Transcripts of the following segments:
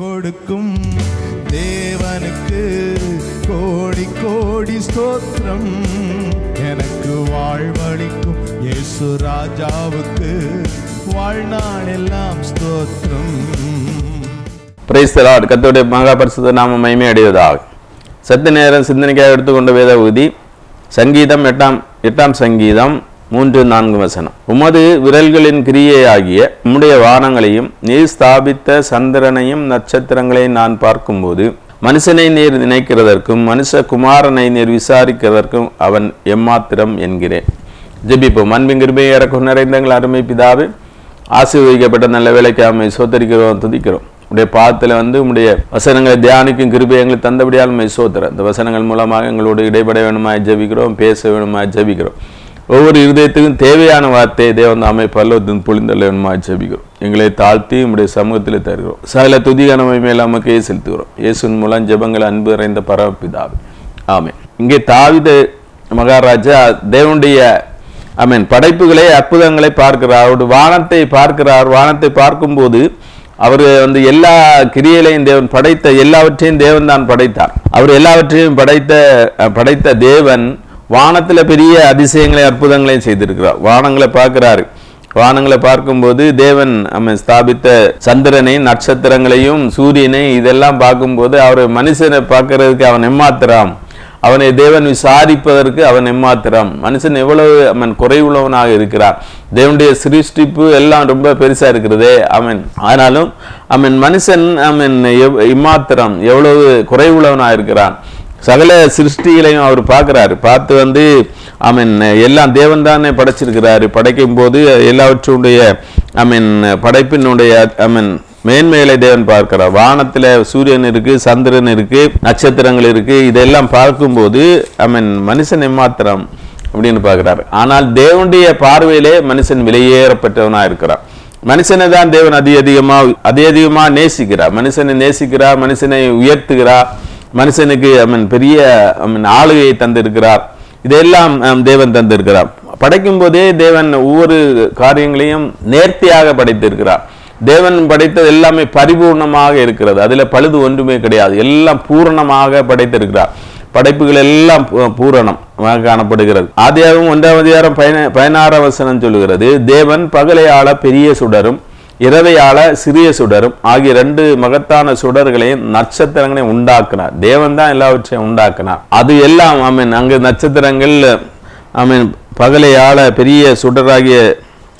கொடுக்கும் தேவனுக்கு கோடி கோடி ஸ்தோத்திரம். எனக்கு வாழ்வழிக்கும் இயேசு ராஜாவுக்கு வாழ்நாள் எல்லாம் ஸ்தோத்திரம். பிரைஸ்தலாட் கத்தோடைய மகா பரிசுத்த நாம மகிமை அடைவதாக சத்து நேரம் சிந்தனைக்காக எடுத்துக்கொண்ட வேத உதி சங்கீதம் எட்டாம் எட்டாம் சங்கீதம். மூன்று நான்கு வசனம். உமது விரல்களின் கிரியையாகிய உம்முடைய வானங்களையும் நீர் ஸ்தாபித்த சந்திரனையும் நட்சத்திரங்களையும் நான் பார்க்கும்போது மனுஷனை நீர் நினைக்கிறதற்கும் மனுஷ குமாரனை நீர் விசாரிக்கிறதற்கும் அவன் எம்மாத்திரம் என்கிறேன். ஜெபிப்போம். அன்பின் கிருபையை இறக்கும் நிறைந்தங்கள் அருமை பிதாவே ஆசீர்வதிக்கப்பட்ட நல்ல வேலைக்கு அம்மை சோத்தரிக்கிறோம் துதிக்கிறோம். உடைய பாதத்தில் வந்து உடைய வசனங்களை தியானிக்கும் கிருபை எங்களுக்கு தந்தபடியால் மை சோத்திரம் இந்த வசனங்கள் மூலமாக எங்களோடு இடைப்பட வேணுமா ஜபிக்கிறோம் பேச வேணுமா ஜபிக்கிறோம். ஒவ்வொரு இருதயத்துக்கும் தேவையான வார்த்தையை தேவன் அமை பல்லவத்தின் புளிந்தள்ள ஜபிக்கிறோம். எங்களை தாழ்த்தி உடைய சமூகத்தில் தருகிறோம். சகல துதிகனமை மேல் நமக்கே செலுத்துகிறோம். இயேசுவின் மூலம் ஜெபங்கள் அன்பு நிறைந்த பரமபிதாவே. ஆமே இங்கே தாவித மகாராஜா தேவனுடைய ஐ மீன் படைப்புகளை அற்புதங்களை பார்க்கிறார். அவருடைய வானத்தை பார்க்கிறார். வானத்தை பார்க்கும்போது அவர் வந்து எல்லா கிரியைகளையும் தேவன் படைத்த எல்லாவற்றையும் தேவன் தான் படைத்தார். அவர் எல்லாவற்றையும் படைத்த படைத்த தேவன் வானத்தில் பெரிய அதிசயங்களை அற்புதங்களையும் செய்திருக்கிறார். வானங்களை பார்க்கிறாரு. வானங்களை பார்க்கும்போது தேவன் அவன் ஸ்தாபித்த சந்திரனை நட்சத்திரங்களையும் சூரியனை இதெல்லாம் பார்க்கும்போது அவர் மனுஷனை பார்க்கறதுக்கு அவன் எம்மாத்திராம். அவனை தேவன் விசாரிப்பதற்கு அவன் எம்மாத்திரம். மனுஷன் எவ்வளவு அவன் குறைவுள்ளவனாக இருக்கிறான். தேவனுடைய சிருஷ்டிப்பு எல்லாம் ரொம்ப பெருசா இருக்கிறதே அவன். ஆனாலும் அவன் மனுஷன் அவன் எவ்- இம்மாத்திரம் எவ்வளவு குறைவுள்ளவனாக இருக்கிறான். சகல சிருஷ்டிகளையும் அவர் பார்க்குறாரு. பார்த்து வந்து ஐ மீன் எல்லாம் தேவன் தானே படைச்சிருக்கிறாரு. படைக்கும் போது எல்லாவற்றுடைய ஐ மீன் படைப்பினுடைய ஐ மீன் மேன்மைகளை தேவன் பார்க்கிறார். வானத்தில் சூரியன் இருக்கு சந்திரன் இருக்கு நட்சத்திரங்கள் இருக்கு. இதெல்லாம் பார்க்கும்போது ஐ மீன் மனுஷன் எம்மாத்திரம் அப்படின்னு பார்க்குறாரு. ஆனால் தேவனுடைய பார்வையிலே மனுஷன் வெளியேறப்பட்டவனாக இருக்கிறான் மனுஷனை தான் தேவன் அதிக அதிகமாக அதிக அதிகமாக நேசிக்கிறார். மனுஷனை நேசிக்கிறா மனுஷனை உயர்த்துகிறா மனுஷனுக்கு ஐ மீன் பெரிய ஐ மீன் ஆளுகையை தந்திருக்கிறார். இதெல்லாம் தேவன் தந்திருக்கிறார். படைக்கும் போதே தேவன் ஒவ்வொரு காரியங்களையும் நேர்த்தியாக படைத்திருக்கிறார். தேவன் படைத்தது எல்லாமே பரிபூர்ணமாக இருக்கிறது. அதில் பழுது ஒன்றுமே கிடையாது. எல்லாம் பூரணமாக படைத்திருக்கிறார். படைப்புகள் எல்லாம் பூ- பூரணமாக காணப்படுகிறது. ஆதியாகவும் ஒன்றாம் அதிகாரம் பயன பதினாறாம் வசனம் சொல்லுகிறது தேவன் பகலை ஆள பெரிய சுடரும் இரவையால சிறிய சுடரும் ஆகிய ரெண்டு மகத்தான சுடர்களையும் நட்சத்திரங்களையும் உண்டாக்கினார். தேவன் தான் எல்லாவற்றையும் உண்டாக்கினார். அது எல்லாம் ஐ மீன் அங்கு நட்சத்திரங்கள் ஐ மீன் பகலை பெரிய சுடராகிய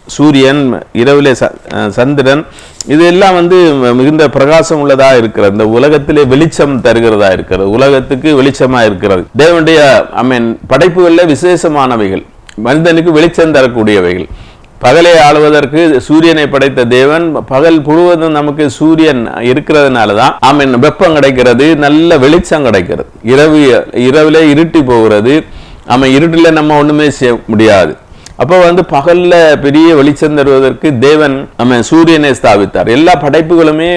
சூரியன் இரவிலே ச- சந்திரன் இது எல்லாம் வந்து மிகுந்த பிரகாசம் உள்ளதா இருக்கிறது. இந்த உலகத்திலே வெளிச்சம் தருகிறதா இருக்கிறது. உலகத்துக்கு வெளிச்சமா இருக்கிறது. தேவனுடைய ஐ மீன் படைப்புகளில் விசேஷமானவைகள். மனிதனுக்கு வெளிச்சம் தரக்கூடியவைகள். பகலை ஆளுவதற்கு சூரியனை படைத்த தேவன் பகல் முழுவதும் நமக்கு சூரியன் இருக்கிறதுனால தான் ஐ வெப்பம் கிடைக்கிறது நல்ல வெளிச்சம் கிடைக்கிறது. இரவு இரவில் இருட்டி போகிறது. ஆமா இருட்டில் நம்ம ஒன்றுமே செய்ய முடியாது. அப்போ வந்து பகலில் பெரிய வெளிச்சம் தருவதற்கு தேவன் நம்ம சூரியனை ஸ்தாபித்தார். எல்லா படைப்புகளுமே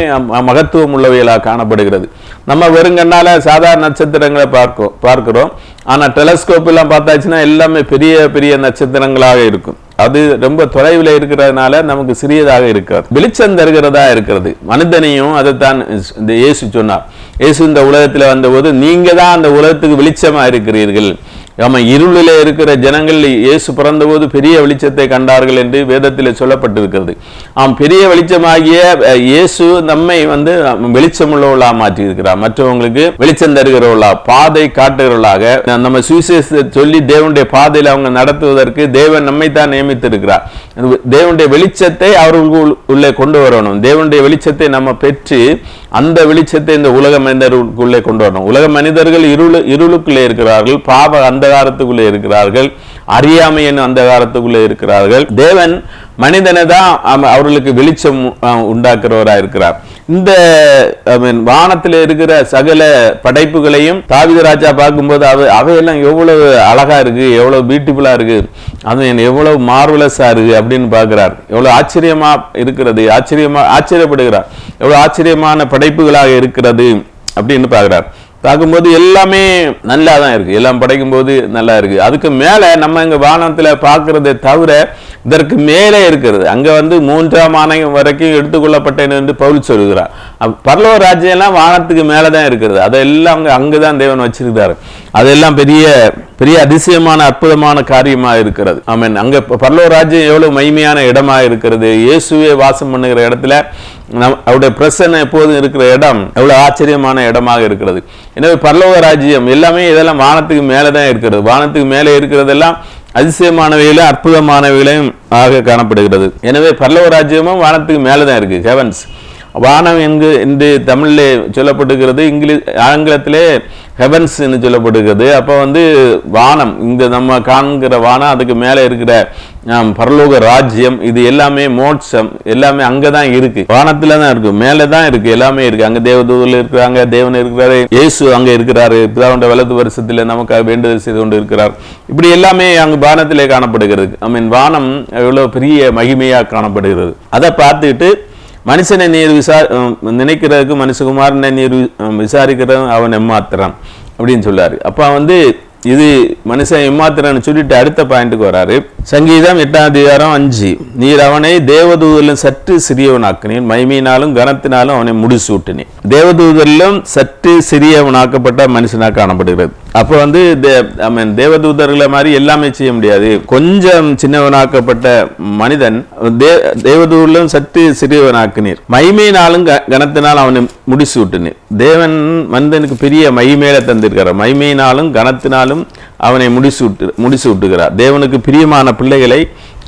மகத்துவம் உள்ளவைகளாக காணப்படுகிறது. நம்ம வெறுங்கண்ணால் சாதாரண நட்சத்திரங்களை பார்க்கிறோம் பார்க்குறோம். ஆனால் டெலஸ்கோப் எல்லாம் பார்த்தாச்சுன்னா எல்லாமே பெரிய பெரிய நட்சத்திரங்களாக இருக்கும். அது ரொம்ப தொலைவில் இருக்கிறதுனால நமக்கு சிறியதாக இருக்கிறது வெளிச்சம் தருகிறதா இருக்கிறது. மனிதனையும் அதைத்தான் இந்த இயேசு சொன்னார். இயேசு இந்த உலகத்தில் வந்தபோது நீங்க தான் அந்த உலகத்துக்கு வெளிச்சமா இருக்கிறீர்கள். நம்ம இருளிலே இருக்கிற ஜனங்கள் இயேசு பிறந்தபோது பெரிய வெளிச்சத்தை கண்டார்கள் என்று வேதத்தில் சொல்லப்பட்டிருக்கிறது. ஆம் பெரிய வெளிச்சமாகிய இயேசு நம்மை வந்து அஹ், வெளிச்சமுள்ளவர்களா மாற்றி இருக்கிறார் மற்றவங்களுக்கு வெளிச்சம் தருகிறவர்களா பாதை காட்டுகிறவர்களாக நம்ம சுவிசேஷத்தை சொல்லி தேவனுடைய பாதையில் அவங்க நடத்துவதற்கு தேவன் நம்மை தான் நியமித்திருக்கிறார். தேவனுடைய வெளிச்சத்தை அவர்களுக்கு உள்ளே கொண்டு வரணும். தேவனுடைய வெளிச்சத்தை நம்ம பெற்று அந்த வெளிச்சத்தை இந்த உலக மனிதர்களுக்குள்ளே கொண்டு வரணும். உலக மனிதர்கள் இருளு இருளுக்குள்ளே இருக்கிறார்கள் பாவ அந்தகாரத்துக்குள்ளே இருக்கிறார்கள் அறியாமை என்னும் அந்தகாரத்துக்குள்ளே இருக்கிறார்கள். தேவன் மனிதனை தான் அவர்களுக்கு வெளிச்சம் அஹ், உண்டாக்குறவரா இருக்கிறார் இந்த வானத்தில் இருக்கிற சகல படைப்புகளையும் தாவீது ராஜா பார்க்கும்போது அவை அவையெல்லாம் எவ்வளவு அழகா இருக்கு எவ்வளவு பியூட்டிஃபுல்லா இருக்கு அது எவ்வளவு மார்வலஸா இருக்கு அப்படின்னு பார்க்கிறார். எவ்வளவு ஆச்சரியமா இருக்கிறது ஆச்சரியமா ஆச்சரியப்படுகிறார். எவ்வளவு ஆச்சரியமான படைப்புகளாக இருக்கிறது அப்படின்னு பார்க்கிறார். பார்க்கும்போது எல்லாமே நல்லா தான் இருக்கு. எல்லாம் படைக்கும் போது நல்லா இருக்கு. அதுக்கு மேல நம்ம இங்க வானத்துல பாக்குறதை தவிர இதற்கு மேலே இருக்கிறது. அங்கே வந்து மூன்றாம் ஆணையம் வரைக்கும் எடுத்துக்கொள்ளப்பட்டேன் என்று பவுல் சொல்கிறார். பரலோ ராஜ்யம் எல்லாம் வானத்துக்கு மேலே தான் இருக்கிறது. அதெல்லாம் அங்கே தான் தேவன் வச்சிருக்கிறாரு. அதெல்லாம் பெரிய பெரிய அதிசயமான அற்புதமான காரியமாக இருக்கிறது. ஆமென். அங்கே ப- பரலோக ராஜ்யம் எவ்வளோ மைமையான இடமா இருக்கிறது. இயேசுவே வாசம் பண்ணுகிற இடத்துல நம் அவருடைய பிரசனை எப்போதும் இருக்கிற இடம் எவ்வளோ ஆச்சரியமான இடமாக இருக்கிறது. எனவே பரலோக ராஜ்யம் எல்லாமே இதெல்லாம் வானத்துக்கு மேலே தான் இருக்கிறது. வானத்துக்கு மேலே இருக்கிறதெல்லாம் அதிசயமானவைகளும் அற்புதமானவைகளையும் ஆக காணப்படுகிறது. எனவே பல்லவ ராஜ்யமும் வானத்துக்கு மேலே தான் இருக்குது ஹெவன்ஸ் வானம் எங்கு என்று தமிழில் சொல்லப்படுகிறது இங்கிலீஷ் ஆங்கிலத்திலே ஹெவன்ஸ்ன்னு சொல்லப்படுகிறது. அப்போ வந்து வானம் இந்த நம்ம காண்கிற வானம் அதுக்கு மேலே இருக்கிற பரலோக ராஜ்யம் இது எல்லாமே மோட்சம் எல்லாமே அங்கே தான் இருக்கு. வானத்தில் தான் இருக்கு மேலே தான் இருக்கு எல்லாமே இருக்கு. அங்கே தேவதூதர்கள் இருக்கிறாங்க தேவன் இருக்கிறாரு இயேசு அங்கே இருக்கிறாரு பிதாவுடைய வலது வருஷத்தில் நமக்காக வேண்டுதல் செய்து கொண்டு இருக்கிறார். இப்படி எல்லாமே அங்கு வானத்திலே காணப்படுகிறது. ஐ மீன் வானம் எவ்வளோ பெரிய மகிமையாக காணப்படுகிறது. அதை பார்த்துட்டு மனுஷனை நீர் விசா நினைக்கிறதுக்கு மனுஷகுமாரனை நீர் விசாரிக்கிறவன் அவன் எம்மாத்திரம் அப்படின்னு சொல்லார் அப்போ வந்து இது மனுஷன் எம்மாத்திரன்னு சொல்லிட்டு அடுத்த பாயிண்ட்டுக்கு வராரு. சங்கீதம் எட்டாம் அதிகாரம் அஞ்சு. நீர் அவனை தேவதூதலும் சற்று சிறியவனாக்கினேன். மைமையினாலும் கனத்தினாலும் அவனை முடிசூட்டினேன். தேவதூதரிலும் சற்று சிறியவனாக்கப்பட்ட மனுஷனாக காணப்படுகிறது. அப்போ வந்து ஐ மீன் தேவதூதர்களை மாதிரி எல்லாமே செய்ய முடியாது. கொஞ்சம் சின்னவனாக்கப்பட்ட மனிதன் தே தேவதூரிலும் சற்று சிறியவனாக்கினீர். மைமையினாலும் க- கனத்தினால் அவனை முடிசூட்டினீர் தேவன் மனிதனுக்கு பெரிய மகிமேல தந்திருக்கிறார் மைமையினாலும் கனத்தினாலும் அவனை முடிசூட்டு முடிசூட்டுகிறார் தேவனுக்கு பிரியமான பிள்ளைகளை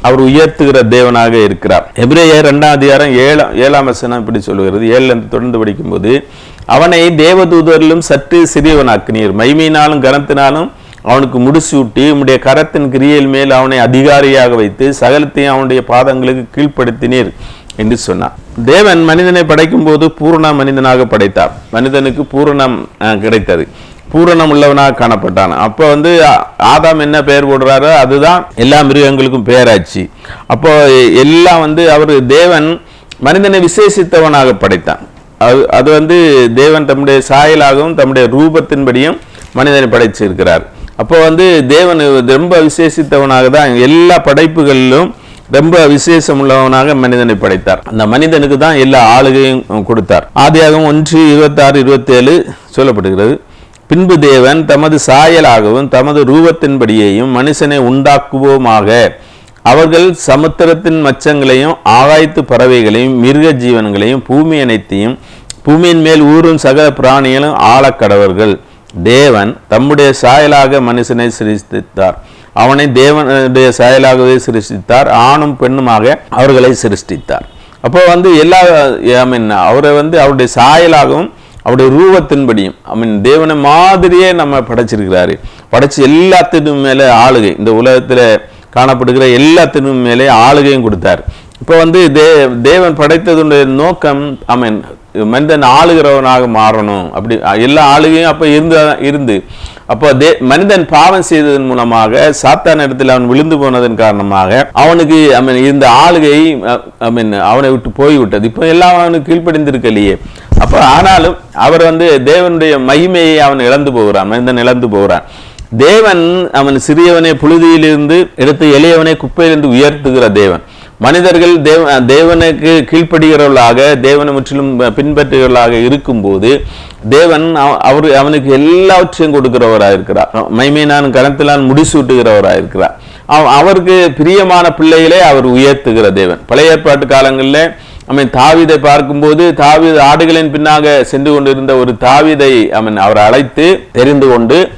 அவர் உயர்த்துகிற தேவனாக இருக்கிறார். எபிரேயர் ரெண்டாம் அதிகாரம் ஏழாம் ஏழாம் வசனம் இப்படி சொல்லுகிறது. ஏழுல தொடர்ந்து படிக்கும்போது அவனை தேவதூதரிலும் சற்று சிறியவனாக்கினீர். மைமையினாலும் கனத்தினாலும் அவனுக்கு முடிசூட்டி உம்முடைய கரத்தின் கிரியையில் மேல் அவனை அதிகாரியாக வைத்து சகலத்தையும் அவனுடைய பாதங்களுக்கு கீழ்ப்படுத்தினீர் என்று சொன்னார். தேவன் மனிதனை படைக்கும் போது பூரண மனிதனாக படைத்தார். மனிதனுக்கு பூரணம் கிடைத்தது. பூரணம் உள்ளவனாக காணப்பட்டான். அப்போ வந்து ஆதாம் என்ன பெயர் போடுறாரோ அதுதான் எல்லா மிருகங்களுக்கும் பெயராச்சு அப்போ எல்லாம் வந்து அவர் தேவன் மனிதனை விசேஷித்தவனாக படைத்தான். அது அது வந்து தேவன் தம்முடைய சாயலாகவும் தம்முடைய ரூபத்தின்படியும் மனிதனை படைச்சிருக்கிறார். அப்போ வந்து தேவன் ரொம்ப விசேஷித்தவனாக தான் எல்லா படைப்புகளிலும் ரொம்ப விசேஷம் உள்ளவனாக மனிதனை படைத்தார். அந்த மனிதனுக்கு தான் எல்லா ஆளுகையும் கொடுத்தார். ஆதியாகவும் ஒன்று இருபத்தாறு இருபத்தேழு சொல்லப்படுகிறது. பின்பு தேவன் தமது சாயலாகவும் தமது ரூபத்தின்படியேயும் மனுஷனை உண்டாக்குவோமாக. அவர்கள் சமுத்திரத்தின் மச்சங்களையும் ஆகாய்த்து பறவைகளையும் மிருக ஜீவன்களையும் பூமி அனைத்தையும் பூமியின் மேல் ஊறும் சகல பிராணிகளும் ஆழக்கடவர்கள் தேவன் தம்முடைய சாயலாக மனுஷனை சிருஷ்டித்தார். அவனை தேவனுடைய சாயலாகவே சிருஷ்டித்தார். ஆணும் பெண்ணுமாக அவர்களை சிருஷ்டித்தார். அப்போ வந்து எல்லா ஐ மீன் அவரை வந்து அவருடைய சாயலாகவும் அவருடைய ரூபத்தின்படியும் ஐ மீன் தேவனை மாதிரியே நம்ம படைச்சிருக்கிறாரு. படைச்சு எல்லாத்தினும் மேலே ஆளுகை இந்த உலகத்தில் காணப்படுகிற எல்லாத்தினும் மேலே ஆளுகையும் கொடுத்தார். இப்போ வந்து தே தேவன் படைத்ததுடைய நோக்கம் ஐ மீன் மனிதன் ஆளுகிறவனாக மாறணும். அப்படி எல்லா ஆளுகையும் அப்போ இருந்து இருந்து. அப்போ தே மனிதன் பாவம் செய்ததன் மூலமாக சாத்தான இடத்துல அவன் விழுந்து போனதன் காரணமாக அவனுக்கு ஐ மீன் இந்த ஆளுகை ஐ மீன் அவனை விட்டு போய்விட்டது. இப்போ எல்லாம் அவனுக்கு கீழ்ப்படிந்திருக்கலையே. அப்போ ஆனாலும் அவர் வந்து தேவனுடைய மகிமையை அவன் இழந்து போகிறான் மனிதன் இழந்து போகிறான். தேவன் அவன் சிறியவனை புழுதியிலிருந்து எடுத்து எளியவனை குப்பையிலிருந்து உயர்த்துகிற தேவன். மனிதர்கள் தேவ தேவனுக்கு கீழ்ப்படுகிறவர்களாக தேவனை முற்றிலும் பின்பற்றுகிறவர்களாக இருக்கும்போது தேவன் அவ- அவர் அவனுக்கு எல்லாவற்றையும் கொடுக்கிறவராக இருக்கிறார். மைமீனான் கணத்திலான் முடிசூட்டுகிறவராக இருக்கிறார். அவ- அவருக்கு பிரியமான பிள்ளைகளே அவர் உயர்த்துகிற தேவன். பழைய ஏற்பாட்டு காலங்களில் அவன் தாவிதை பார்க்கும்போது தாவித ஆடுகளின் பின்னாக சென்று கொண்டிருந்த ஒரு தாவிதை அவன் அவர் அழைத்து தெரிந்து கொண்டு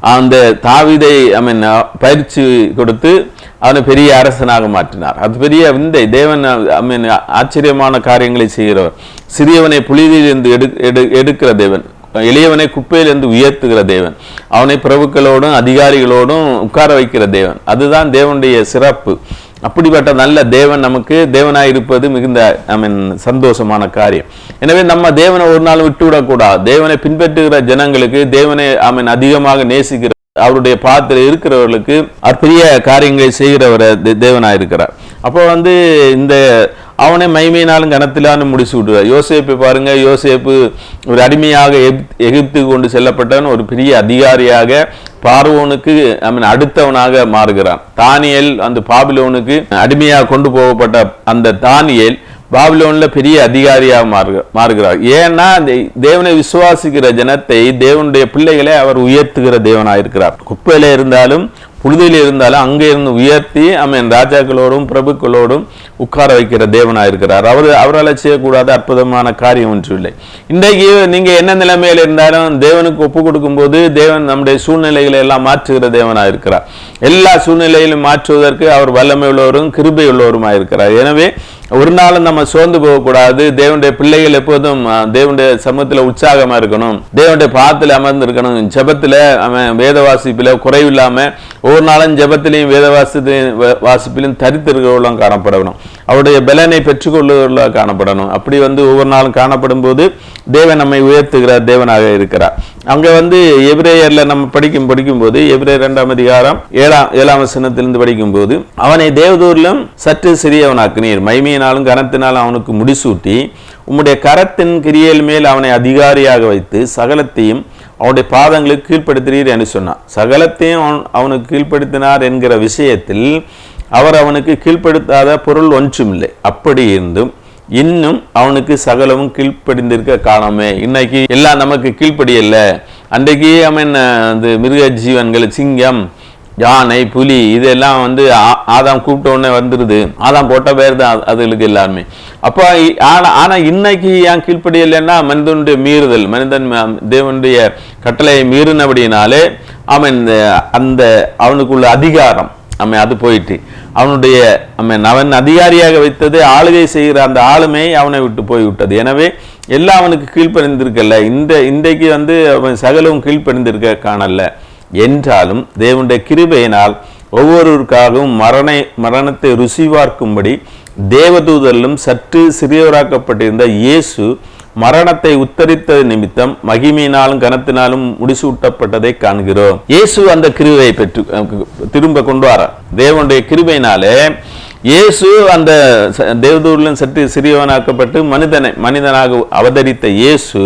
அந்த தாவிதை அவன் பயிற்சி கொடுத்து அவனை பெரிய அரசனாக மாற்றினார். அது பெரிய விந்தை. தேவன் அவன் மீன் ஆச்சரியமான காரியங்களை செய்கிறவர். சிறியவனை புலிதிலிருந்து எடு எடு எடுக்கிற தேவன். எளியவனை குப்பையிலிருந்து உயர்த்துகிற தேவன். அவனை பிரபுக்களோடும் அதிகாரிகளோடும் உட்கார வைக்கிற தேவன். அதுதான் தேவனுடைய சிறப்பு. அப்படிப்பட்ட நல்ல தேவன் நமக்கு தேவனாக இருப்பது மிகுந்த ஐ மீன் சந்தோஷமான காரியம். எனவே நம்ம தேவனை ஒரு நாள் விட்டு விடக்கூடாது தேவனை பின்பற்றுகிற ஜனங்களுக்கு தேவனை ஐ மீன் அதிகமாக நேசிக்கிற அவருடைய பாத்திர இருக்கிறவர்களுக்கு பெரிய காரியங்களை செய்கிறவர் தே- இருக்கிறார். அப்போ வந்து இந்த அவனை மைமையினாலும் கனத்திலாலும் முடிச்சு விடுவார். யோசேப்பை பாருங்க யோசேப்பு ஒரு அடிமையாக எகிப்- எகிப்துக்கு கொண்டு செல்லப்பட்டவன் ஒரு பெரிய அதிகாரியாக பார்வோனுக்கு ஐ மீன் அடுத்தவனாக மாறுகிறான். தானியல் அந்த பாபிலோனுக்கு அடிமையாக கொண்டு போகப்பட்ட அந்த தானியல் பாபிலோன்ல பெரிய அதிகாரியாக மாறு மாறுகிறார். ஏன்னா அந்த தேவனை விசுவாசிக்கிற ஜனத்தை தேவனுடைய பிள்ளைகளை அவர் உயர்த்துகிற தேவனாக இருக்கிறார் குப்பையில இருந்தாலும் புழுதியில் இருந்தாலும் அங்கே இருந்து உயர்த்தி அவன் ராஜாக்களோடும் பிரபுக்களோடும் உட்கார வைக்கிற தேவனாக இருக்கிறார். அவர் அவரால் செய்யக்கூடாத அற்புதமான காரியம் ஒன்றும் இல்லை இன்றைக்கு நீங்கள் என்ன நிலைமையில் இருந்தாலும் தேவனுக்கு ஒப்பு கொடுக்கும்போது தேவன் நம்முடைய சூழ்நிலைகளை எல்லாம் மாற்றுகிற தேவனாக இருக்கிறார். எல்லா சூழ்நிலையிலும் மாற்றுவதற்கு அவர் வல்லமை உள்ளவரும் கிருபை உள்ளவருமாக இருக்கிறார். எனவே ஒரு நாளும் நம்ம சோர்ந்து போகக்கூடாது. தேவனுடைய பிள்ளைகள் எப்போதும் தேவனுடைய சமூகத்தில் உற்சாகமாக இருக்கணும். தேவனுடைய பாதத்தில் அமர்ந்து இருக்கணும் ஜெபத்துல அவன் வேத வாசிப்பில் குறைவில்லாமல் ஒவ்வொரு நாளும் ஜபத்திலையும் வேத வாசித்திலையும் வாசிப்பிலையும் வாசிப்பிலும் தரித்திருக்கிறவர்களும் காணப்படணும். அவருடைய பலனை பெற்றுக்கொள்ளுவர்களாக காணப்படணும். அப்படி வந்து ஒவ்வொரு நாளும் காணப்படும் போது தேவன் நம்மை உயர்த்துகிறார் தேவனாக இருக்கிறார். அங்க வந்து எபிரேயர்ல நம்ம படிக்கும் படிக்கும்போது எபிரே இரண்டாம் அதிகாரம் ஏழாம் ஏழாம் வசனத்திலிருந்து படிக்கும்போது அவனை தேவதூரிலும் சற்று சிறியவனாக்குனீர். மைமையினாலும் கனத்தினாலும் அவனுக்கு முடிசூட்டி உம்முடைய கரத்தின் கிரியல் மேல் அவனை அதிகாரியாக வைத்து சகலத்தையும் அவனுடைய பாதங்களுக்கு கீழ்ப்படுத்தினீர் என்று சொன்னான். சகலத்தையும் அவன் அவனுக்கு கீழ்ப்படுத்தினார் என்கிற விஷயத்தில் அவர் அவனுக்கு கீழ்ப்படுத்தாத பொருள் ஒன்றுமில்லை. அப்படி இருந்தும் இன்னும் அவனுக்கு சகலமும் கீழ்ப்படிந்திருக்க காணாமே. இன்னைக்கு எல்லாம் நமக்கு கீழ்ப்படியல்ல அன்றைக்கு அவன் அந்த மிருக ஜீவன்கள் சிங்கம் யானை புலி இதெல்லாம் வந்து ஆ- ஆதாம் கூப்பிட்ட உடனே வந்துருது. ஆதாம் போட்ட பேர் தான் அதுகளுக்கு எல்லாருமே. அப்போ ஆனால் ஆனால் இன்னைக்கு ஏன் கீழ்ப்படியலைன்னா மனிதனுடைய மீறுதல் மனிதன் தேவனுடைய கட்டளையை மீறினபடினாலே அவன் இந்த அந்த அவனுக்குள்ள அதிகாரம் நம்ம அது போயிட்டு. அவனுடைய நம்ம அவன் அதிகாரியாக வைத்தது ஆளுகை செய்கிற அந்த ஆளுமை அவனை விட்டு போய்விட்டது. எனவே எல்லாம் அவனுக்கு கீழ்ப்படிந்திருக்கல இந்த இன்றைக்கு வந்து அவன் சகலவும் கீழ்ப்பணிந்திருக்க காணல என்றாலும் தேவனுடைய கிருபையினால் ஒவ்வொருவருக்காகவும் மரணை மரணத்தை ருசி பார்க்கும்படி தேவதூதரிலும் சற்று சிறியவராக்கப்பட்டிருந்த இயேசு மரணத்தை உத்தரித்தது நிமித்தம் மகிமையினாலும் கனத்தினாலும் முடிசூட்டப்பட்டதை காண்கிறோம். இயேசு அந்த கிருவையை பெற்று திரும்ப கொண்டு வரார் தேவனுடைய கிருபையினாலே இயேசு அந்த ச- தேவதூரிலும் சற்று சிறியவனாக்கப்பட்டு மனிதனை மனிதனாக அவதரித்த இயேசு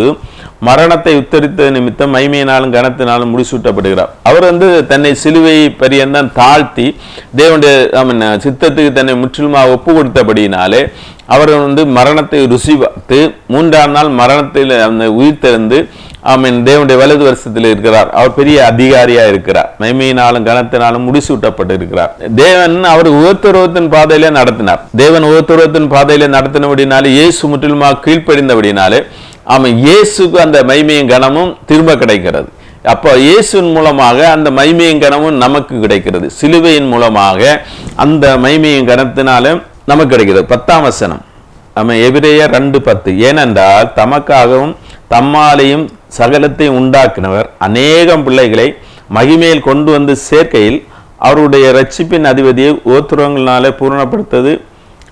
மரணத்தை உத்தரித்த நிமித்தம் மைமையினாலும் கனத்தினாலும் முடிசூட்டப்படுகிறார். அவர் வந்து தன்னை சிலுவை பரியந்தான் தாழ்த்தி தேவனுடைய சித்தத்துக்கு தன்னை முற்றிலுமாக ஒப்பு கொடுத்தபடியினாலே அவர் வந்து மரணத்தை ருசி பார்த்து மூன்றாம் நாள் மரணத்தில் அந்த உயிர் தெரிந்து ஆமீன் தேவனுடைய வலது வருஷத்தில் இருக்கிறார். அவர் பெரிய அதிகாரியாக இருக்கிறார். மைமையினாலும் கனத்தினாலும் முடிசூட்டப்பட்டு இருக்கிறார் தேவன் அவர் உயர்த்துருவத்தின் பாதையிலே நடத்தினார். தேவன் உயர்த்துருவத்தின் பாதையிலே நடத்தினபடினாலே இயேசு முற்றிலுமாக கீழ்ப்படிந்தபடினாலே ஆமாம் இயேசுக்கு அந்த மைமையும் கனமும் திரும்ப கிடைக்கிறது. அப்போ இயேசுவின் மூலமாக அந்த மைமையும் கனமும் நமக்கு கிடைக்கிறது. சிலுவையின் மூலமாக அந்த மைமையும் கனத்தினாலும் நமக்கு கிடைக்கிறது பத்தாம் வசனம். நம்ம எபிரேயர் ரெண்டு பத்து. ஏனென்றால் தமக்காகவும் தம்மாலையும் சகலத்தையும் உண்டாக்கினவர் அநேகம் பிள்ளைகளை மகிமையில் கொண்டு வந்து சேர்க்கையில் அவருடைய ரட்சிப்பின் அதிபதியை ஓத்துறவங்களாலே பூரணப்படுத்தது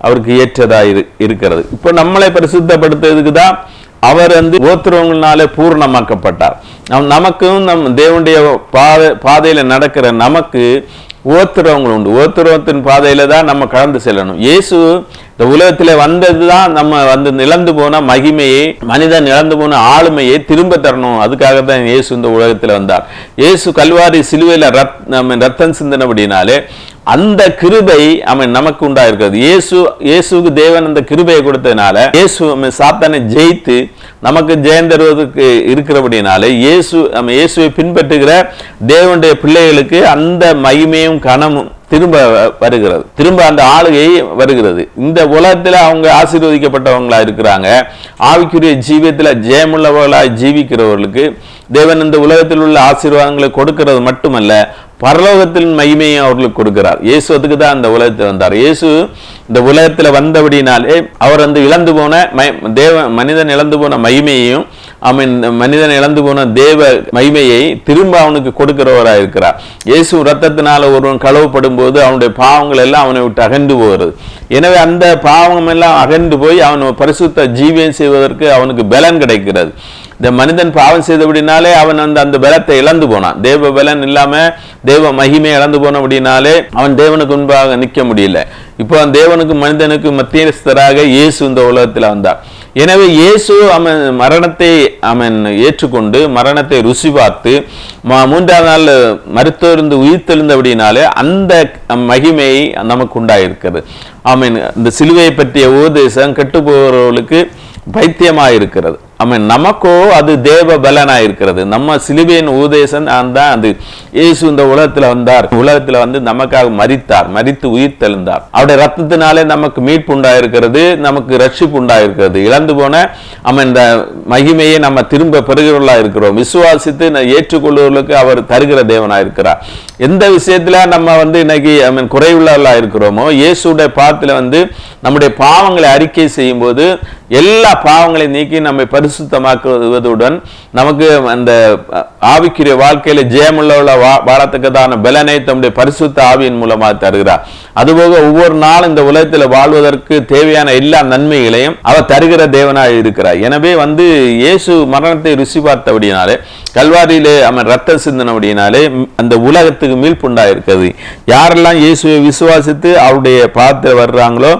அவருக்கு ஏற்றதாக இரு இருக்கிறது. இப்போ நம்மளை பரிசுத்தப்படுத்துறதுக்கு தான் அவர் வந்து ஓத்துறவங்களாலே பூர்ணமாக்கப்பட்டார். நம் நமக்கும் நம் தேவனுடைய பாதை பாதையில் நடக்கிற நமக்கு ஓத்துறவங்க உண்டு. ஓத்துறவத்தின் பாதையில் தான் நம்ம கடந்து செல்லணும். இயேசு இந்த உலகத்தில் வந்தது தான் நம்ம வந்து இழந்து போன மகிமையை மனிதன் இழந்து போன ஆளுமையை திரும்ப தரணும். அதுக்காக தான் இயேசு இந்த உலகத்தில் வந்தார். இயேசு கல்வாரி சிலுவையில் ரத் நம்ம ரத்தம் சிந்தனபடினாலே அந்த கிருபை அவன் நமக்கு உண்டாயிருக்கிறது. இயேசு இயேசுவுக்கு தேவன் அந்த கிருபையை கொடுத்ததுனால இயேசு சாத்தானை ஜெயித்து நமக்கு ஜெயம் தருவதற்கு இருக்கிறபடினாலே இயேசு நம்ம இயேசுவை பின்பற்றுகிற தேவனுடைய பிள்ளைகளுக்கு அந்த மகிமையும் கனமும் திரும்ப வருகிறது. திரும்ப அந்த ஆளுகை வருகிறது. இந்த உலகத்தில் அவங்க ஆசீர்வதிக்கப்பட்டவங்களா இருக்கிறாங்க. ஆவிக்குரிய ஜீவியத்தில் ஜெயமுள்ளவர்களாக ஜீவிக்கிறவர்களுக்கு தேவன் இந்த உலகத்தில் உள்ள ஆசீர்வாதங்களை கொடுக்கிறது மட்டுமல்ல பரலோகத்தின் மகிமையை அவர்களுக்கு கொடுக்கிறார். இயேசு அதுக்கு தான் அந்த உலகத்தில் வந்தார். இயேசு இந்த உலகத்தில் வந்தபடினாலே அவர் வந்து இழந்து போன தேவ மனிதன் இழந்து போன மகிமையையும் அவன் மனிதன் இழந்து போன தேவ மகிமையை திரும்ப அவனுக்கு கொடுக்கிறவராக இருக்கிறார். இயேசு ரத்தத்தினால ஒருவன் கழுவப்படும் போது அவனுடைய பாவங்கள் எல்லாம் அவனை விட்டு அகன்று போகிறது. எனவே அந்த பாவம் எல்லாம் அகன்று போய் அவன் பரிசுத்த ஜீவியம் செய்வதற்கு அவனுக்கு பலன் கிடைக்கிறது. இந்த மனிதன் பாவம் செய்தபடினாலே அவன் அந்த அந்த பலத்தை இழந்து போனான். தேவ பலன் இல்லாம தேவ மகிமை இழந்து போனபடினாலே அவன் தேவனுக்கு முன்பாக நிற்க முடியல. இப்போ அந்த தேவனுக்கு மனிதனுக்கு மத்தியஸ்தராக இயேசு இந்த உலகத்தில் வந்தார். எனவே இயேசு அவன் மரணத்தை அவன் ஏற்றுக்கொண்டு மரணத்தை ருசி பார்த்து ம- மூன்றாம் நாள் மருத்துவருந்து உயிர்த்தெழுந்தபடினாலே அந்த மகிமை நமக்கு உண்டாயிருக்கிறது ஆமென் இந்த சிலுவையை பற்றிய உபதேசம் கெட்டு போகிறவர்களுக்கு பைத்தியமாக இருக்கிறது அவன் நமக்கோ அது தேவ பலனா இருக்கிறது நம்ம சிலுவையின் உபதேசம் தான் அது. இயேசு இந்த உலகத்துல வந்தார். உலகத்துல வந்து நமக்காக மறித்தார் மறித்து உயிர் தெழுந்தார் அவருடைய ரத்தத்தினாலே நமக்கு மீட்பு உண்டாயிருக்கிறது நமக்கு ரட்சிப்பு உண்டாயிருக்கிறது இழந்து போன அவன் இந்த மகிமையை நம்ம திரும்ப பெறுகிறவர்களா இருக்கிறோம் விசுவாசித்து ஏற்றுக்கொள்வர்களுக்கு அவர் தருகிற தேவனா இருக்கிறார் எந்த விஷயத்துல நம்ம வந்து இன்னைக்கு அவன் mean, குறைவுள்ளவர்களா இருக்கிறோமோ இயேசுடைய பாதத்துல வந்து நம்முடைய பாவங்களை அறிக்கை செய்யும் போது எல்லா பாவங்களையும் நீக்கி நம்மை பரிசுத்தமாக்குவதுடன் நமக்கு அந்த ஆவிக்குரிய வாழ்க்கையில ஜெயமுள்ளவள வா- வாழத்தக்கதான பலனை தம்முடைய பரிசுத்த ஆவியின் மூலமாக தருகிறார். அதுபோக ஒவ்வொரு நாளும் இந்த உலகத்தில் வாழ்வதற்கு தேவையான எல்லா நன்மைகளையும் அவர் தருகிற தேவனாய் இருக்கிறார். எனவே வந்து இயேசு மரணத்தை ருசி பார்த்தபடினாலே கல்வாரியிலே அவன் ரத்த சிந்தனபடினாலே அந்த உலகத்துக்கு மீள்புண்டா இருக்கிறது. யாரெல்லாம் இயேசுவை விசுவாசித்து அவருடைய பாதத்தில் வர்றாங்களோ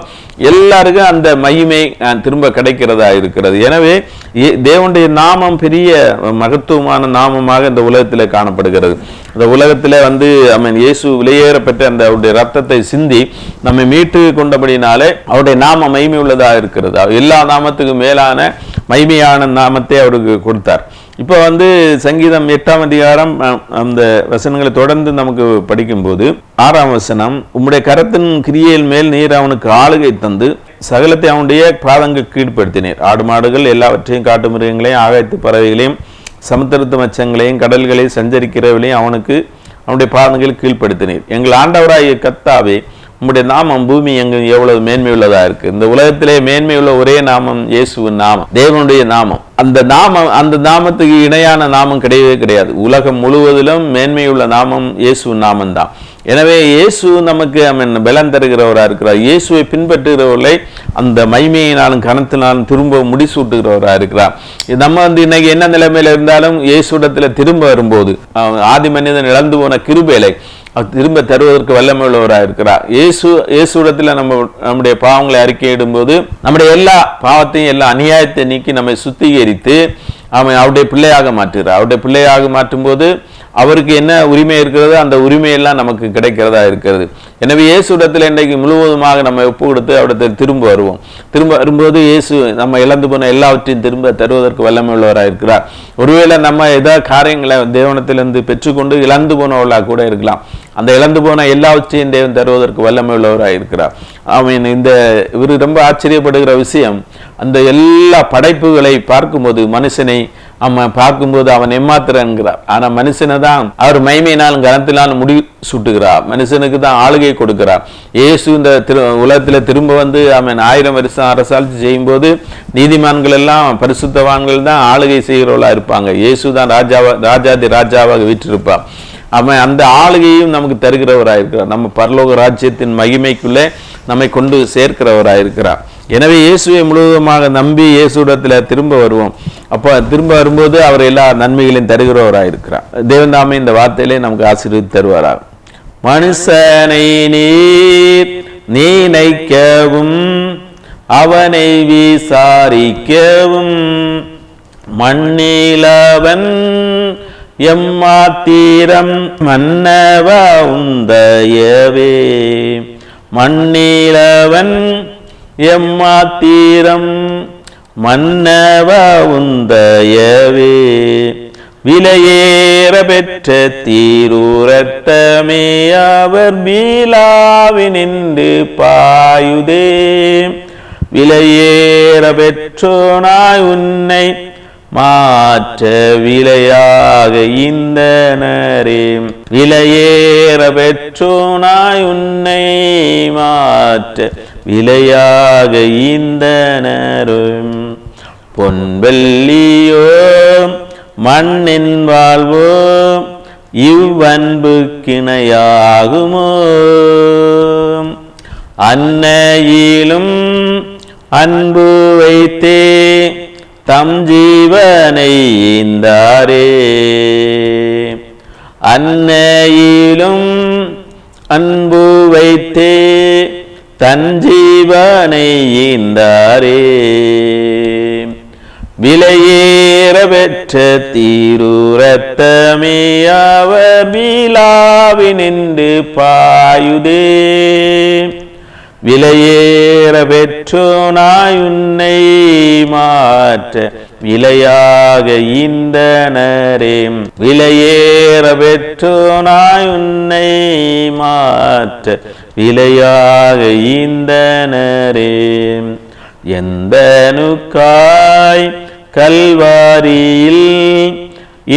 எல்லாருக்கும் அந்த மகிமை திரும்ப கிடைக்கிறதா இருக்கிறது. எனவே தேவனுடைய நாமம் பெரிய மகத்துவமான நாமமாக இந்த உலகத்தில் காணப்படுகிறது. இந்த உலகத்தில் வந்து அவன் இயேசு விலையேறப்பட்ட அந்த அவருடைய ரத்தத்தை சிந்தி நம்மை மீட்டு கொண்டபடினாலே அவருடைய நாமம் மகிமை உள்ளதாக இருக்கிறது. எல்லா நாமத்துக்கும் மேலான மகிமையான நாமத்தை அவருக்கு கொடுத்தார். இப்போ வந்து சங்கீதம் எட்டாம் அதிகாரம் அந்த வசனங்களை தொடர்ந்து நமக்கு படிக்கும்போது ஆறாம் வசனம் உம்முடைய கரத்தின் கிரியையில் மேல் நீர் அவனுக்கு ஆளுகை தந்து சகலத்தை அவனுடைய பாதங்கள் கீழ்ப்படுத்தினீர். ஆடு மாடுகள் எல்லாவற்றையும் காட்டு மிருகங்களையும் ஆகாயத்து பறவைகளையும் சமுத்திரத்து மச்சங்களையும் கடல்களையும் சஞ்சரிக்கிறவர்களையும் அவனுக்கு அவனுடைய பாதங்கள் கீழ்ப்படுத்தினீர். எங்கள் ஆண்டவராகிய கத்தாவே உம்முடைய நாமம் பூமி எங்கும் எவ்வளவு மேன்மை உள்ளதா இருக்கு. இந்த உலகத்திலே மேன்மை உள்ள ஒரே நாமம் இயேசுவின் நாமம் தேவனுடைய நாமம். அந்த நாமம் அந்த நாமத்துக்கு இணையான நாமம் கிடையவே கிடையாது. உலகம் முழுவதிலும் மேன்மையுள்ள நாமம் இயேசுவின் நாமம் தான் எனவே இயேசு நமக்கு அவன் பலன் தருகிறவராக இருக்கிறார். இயேசுவை பின்பற்றுகிறவர்களை அந்த மைமையினாலும் கணத்தினாலும் திரும்ப முடிசூட்டுகிறவராக இருக்கிறார். இது நம்ம வந்து இன்னைக்கு என்ன நிலைமையில இருந்தாலும் இயேசுடத்தில் திரும்ப வரும்போது அவன் ஆதி மனிதன் இழந்து போன கிருபேலை திரும்ப தருவதற்கு வல்லமை உள்ளவராக இருக்கிறார். இயேசு இயேசுடத்தில் நம்ம நம்முடைய பாவங்களை அறிக்கையிடும்போது நம்முடைய எல்லா பாவத்தையும் எல்லா அநியாயத்தை நீக்கி நம்மை சுத்திகரித்து அவன் அவருடைய பிள்ளையாக மாற்றுகிறார். அவருடைய பிள்ளையாக மாற்றும் போது அவருக்கு என்ன உரிமை இருக்கிறதோ அந்த உரிமையெல்லாம் நமக்கு கிடைக்கிறதா இருக்கிறது. எனவே இயேசுடத்தில் இன்றைக்கு முழுவதுமாக நம்ம ஒப்பு கொடுத்து அவரிடத்தில் திரும்ப வருவோம். திரும்ப வரும்போது இயேசு நம்ம இழந்து போன எல்லாவற்றையும் திரும்ப தருவதற்கு வல்லமை உள்ளவராக இருக்கிறார். ஒருவேளை நம்ம ஏதோ காரியங்களை தேவனத்திலிருந்து பெற்றுக்கொண்டு இழந்து போனவர்களாக கூட இருக்கலாம். அந்த இழந்து போன எல்லாவற்றையும் தேவன் தருவதற்கு வல்லமை உள்ளவராக இருக்கிறார். அவன் இந்த இவர் ரொம்ப ஆச்சரியப்படுகிற விஷயம் அந்த எல்லா படைப்புகளை பார்க்கும்போது மனுஷனை அவன் பார்க்கும்போது அவன் எம்மாத்திரங்கிறார் ஆனா மனுஷனை தான் அவர் மைமையினாலும் கனத்தினாலும் முடி சுட்டுகிறார். மனுஷனுக்கு தான் ஆளுகை கொடுக்கிறார். இயேசு இந்த திரு உலகத்துல திரும்ப வந்து அவன் ஆயிரம் வருஷம் அரசாட்சி செய்யும்போது நீதிமான்கள் எல்லாம் பரிசுத்தவான்கள் தான் ஆளுகை செய்கிறவளாக இருப்பாங்க. இயேசு தான் ராஜாவா ராஜாதி ராஜாவாக வீற்றிருப்பான் அவன் அந்த ஆளுகையும் நமக்கு தருகிறவராக இருக்கிறார். நம்ம பரலோக ராஜ்யத்தின் மகிமைக்குள்ளே நம்மை கொண்டு சேர்க்கிறவராக இருக்கிறார். எனவே இயேசுவை முழுவதுமாக நம்பி இயேசுடத்தில் திரும்ப வருவோம். அப்போ திரும்ப வரும்போது அவர் எல்லா நன்மைகளையும் தருகிறவராக இருக்கிறார் தேவந்தாமே இந்த வார்த்தையிலே நமக்கு ஆசீர்வதித்து தருவாராக. மனுஷனை நீர் நினைக்கவும் அவனை விசாரிக்கவும். மண்ணிலவன் எம்மாத்திரம் மன்னவ உந்தயவே. மண்ணிலவன் எம்மாத்திரம் மன்னவ உந்தயவே. விலையேற பெற்ற தீரூரத்தமே அவர் பீலாவினின்று பாயுதே. விலையேற பெற்றோனாய் உன்னை மாற்ற விலையாக இந்த நரே விலையேற பெற்றோனாய் உன்னை மாற்ற விலையாக இந்த நரும் பொன் வெள்ளியோ மண்ணின் வாழ்வோ இவ்வன்பு கிணையாகுமோ அன்னையிலும் அன்பு வைத்தே தம் ஜீவனை ஈந்தாரே. அன்னையிலும் அன்பு வைத்தே தன் ஜீவனை ஈந்தாரே. விலையேற பெற்ற தீருரத்தமே பீலாவி நின்று பாயுதே. விலையேற பெற்றோனாய் உன்னை மாற்ற விலையாக இந்த நரேம் விலையேற பெற்றோனாய் உன்னை மாற்ற விலையாக இந்த நரேம் எந்த நுக்காய் கல்வாரியில்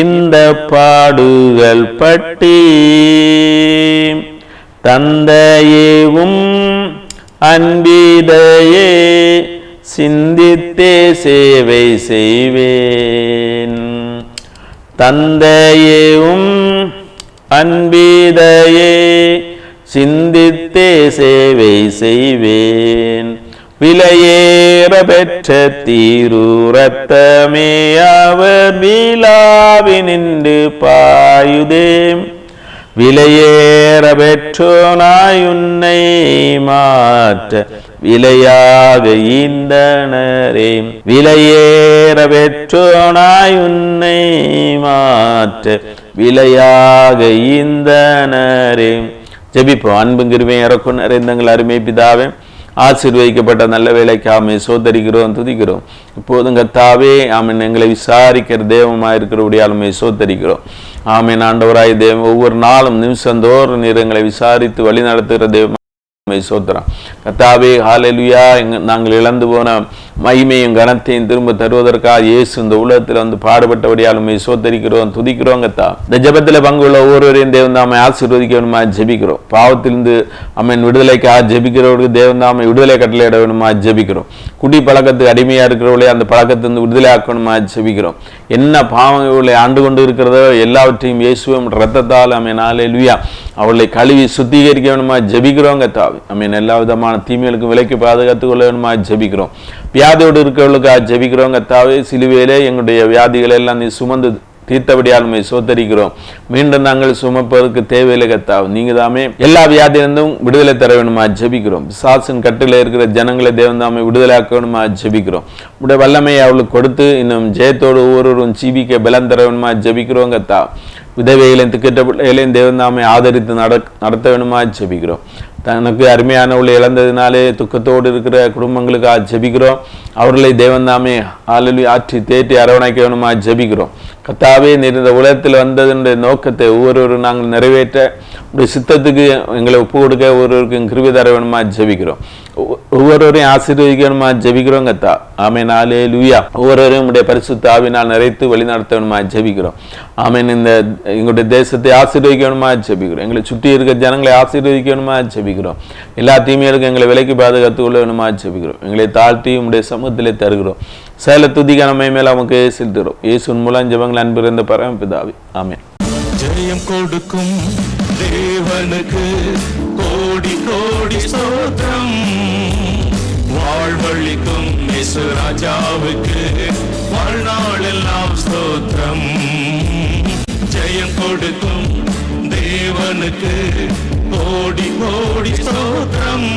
இந்த பாடுகள் பட்டி தந்தையேவும் அன்பிதையே சிந்தித்தே சேவை செய்வேன். தந்தையேவும் அன்பிதையே சிந்தித்தே சேவை செய்வேன். விலையேற பெற்ற தீருரத்தமே. அவர் வீலாவி நின்று பாயுதே. விலையேற பெற்றோனாய் உன்னை மாற்ற விலையாக ஈந்தனரே. விலையேற பெற்றோனாய் உன்னை மாற்ற விலையாக ஈந்தனரே. ஜெபிப்போம். அன்புங்கிருவேன் இறக்கும் நிறைந்தங்கள் அருமை பிதாவே. ஆசீர்வதிக்கப்பட்ட நல்ல வேலைக்கு ஆமை சோதரிக்கிறோம் துதிக்கிறோம். இப்போதும் கத்தாவே ஆமீன். எங்களை விசாரிக்கிற தேவமாக இருக்கிறபடி ஆளுமை சோதரிக்கிறோம் ஆமீன். ஆண்டவராய் தேவம் ஒவ்வொரு நாளும் நிமிஷந்தோறும் நீர் எங்களை விசாரித்து வழி நடத்துகிற தேவமாக சோத்துறான் கத்தாவே ஹாலெலுயா எங்க நாங்கள் இழந்து போன மகிமையும் கனத்தையும் திரும்ப தருவதற்காக இயேசு இந்த உலகத்தில் வந்து பாடுபட்டபடியால் உண்மை சோத்தரிக்கிறோம் துதிக்கிறோம் கத்தா. இந்த ஜபத்தில் பங்குள்ள ஒவ்வொருவரையும் தேவன் தாமை ஆசீர்வதிக்கணுமா ஜெபிக்கிறோம். பாவத்திலிருந்து அம்மன் விடுதலைக்காக ஜெபிக்கிறவர்களுக்கு தேவன் தாமை விடுதலை கட்டளையிட வேணுமா ஜெபிக்கிறோம். குடி பழக்கத்துக்கு அடிமையாக இருக்கிறவர்களே அந்த பழக்கத்திலிருந்து விடுதலை ஆக்கணுமா ஜெபிக்கிறோம். என்ன பாவங்களை ஆண்டு கொண்டு இருக்கிறதோ எல்லாவற்றையும் இயேசுவும் ரத்தத்தால் அம்மன் ஆலையிலுயா அவளை கழுவி சுத்திகரிக்க வேணுமா ஜெபிக்கிறோம் தாவி அம்மன் எல்லா விதமான தீமைகளுக்கும் விலைக்கு பாதுகாத்துக் கொள்ள வேணுமா ஜெபிக்கிறோம். வியாதியோடு இருக்கிறவர்களுக்காக ஜெபிக்கிறோம் கத்தாவே. சிலுவையிலே எங்களுடைய வியாதிகளை எல்லாம் நீ சுமந்து தீர்த்தபடியால் சோத்தரிக்கிறோம். மீண்டும் நாங்கள் சுமப்பதற்கு தேவையில்லை கத்தாவும் நீங்க தாமே எல்லா வியாதியிலிருந்தும் விடுதலை தர வேணுமா ஜெபிக்கிறோம். சாசன் கட்டில இருக்கிற ஜனங்களை தேவன் தாமே விடுதலாக்க வேணுமா ஜெபிக்கிறோம். உடைய வல்லமையை அவளுக்கு கொடுத்து இன்னும் ஜெயத்தோடு ஒவ்வொருவரும் ஜீவிக்க பலம் தர வேணுமா ஜெபிக்கிறோம் கத்தா விதவைகளையும் திக்கிட்ட பிள்ளைகளையும் தேவன் தாமே ஆதரித்து நட நடத்த வேணுமா ஜெபிக்கிறோம். தனக்கு அருமையான உள்ள இழந்ததினாலே துக்கத்தோடு இருக்கிற குடும்பங்களுக்கு ஜெபிக்கிறோம். அவர்களை தேவன் தாமே ஆளலி ஆற்றி தேற்றி அரவணைக்க வேணுமா ஜெபிக்கிறோம். கத்தாவே நீர் இந்த உலகத்தில் வந்ததனுடைய நோக்கத்தை ஒவ்வொருவரும் நாங்கள் நிறைவேற்ற உடைய சித்தத்துக்கு எங்களை ஒப்பு கொடுக்க ஒவ்வொருவருக்கும் கிருவி தர வேணுமா ஜெபிக்கிறோம். ஒவ்வொருவரையும் ஆசீர்வதிக்கணுமா ஜெபிக்கிறோம் கத்தா. ஆமே நாளே லூயா ஒவ்வொருவரையும் உடைய பரிசுத்தாவினால் நிறைத்து வழி நடத்தணுமா ஜெபிக்கிறோம். ஆமேன். இந்த எங்களுடைய தேசத்தை ஆசீர்வதிக்கணுமா ஜெபிக்கிறோம். எங்களை சுற்றி இருக்க ஜனங்களை ஆசீர்வதிக்கணுமா ஜெபிக்கிறோம். எல்லா தீமைகளுக்கும் எங்களை விலைக்கு பாதுகாத்து கொள்ள வேணுமா ஜெபிக்கிறோம். எங்களை தாழ்த்தி உடைய சமூகத்திலே தருகிறோம். சேல துதிக்கான மேல நமக்கு செலுத்துகிறோம் இயேசுவின் மூலம் ஜபங்கள் அன்பிருந்த இருந்த பரமபிதாவே ஆமென். ஜெயம் கொடுக்கும் தேவனுக்கு கோடி கோடி சோத்திரம் வாழ்வழிக்கும் இயேசு ராஜாவுக்கு வாழ்நாளெல்லாம் ஸ்தோத்திரம். ஜெயம் கொடுக்கும் தேவனுக்கு கோடி கோடி சோத்திரம்